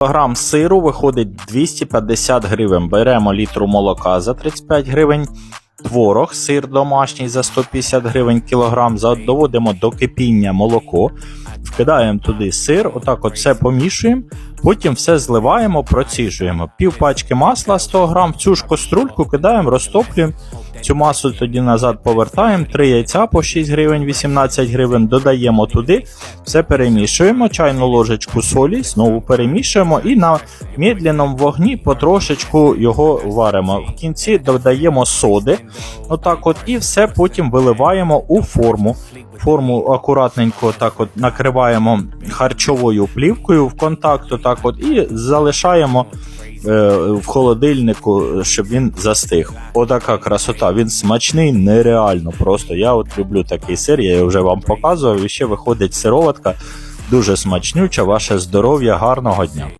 Кілограм сиру виходить 250 гривень. Беремо літру молока за 35 гривень. Творог, сир домашній за 150 гривень кілограм. Доводимо до кипіння молоко, вкидаємо туди сир, отак от все помішуємо. Потім все зливаємо, проціжуємо. Пів пачки масла 100 грам, в цю ж каструльку кидаємо, розтоплюємо. Цю масу тоді назад повертаємо. 3 яйця по 6 гривень, 18 гривень. Додаємо туди, все перемішуємо, чайну ложечку солі, знову перемішуємо і на медленному вогні потрошечку його варимо. В кінці додаємо соди, отак от, і все потім виливаємо у форму. Форму акуратненько так от накриваємо харчовою плівкою в контакт, отак от, і залишаємо в холодильнику, щоб він застиг. Отака красота. Він смачний, нереально. Просто я от люблю такий сир, я вже вам показував. І ще виходить сироватка. Дуже смачнюча, ваше здоров'я, гарного дня.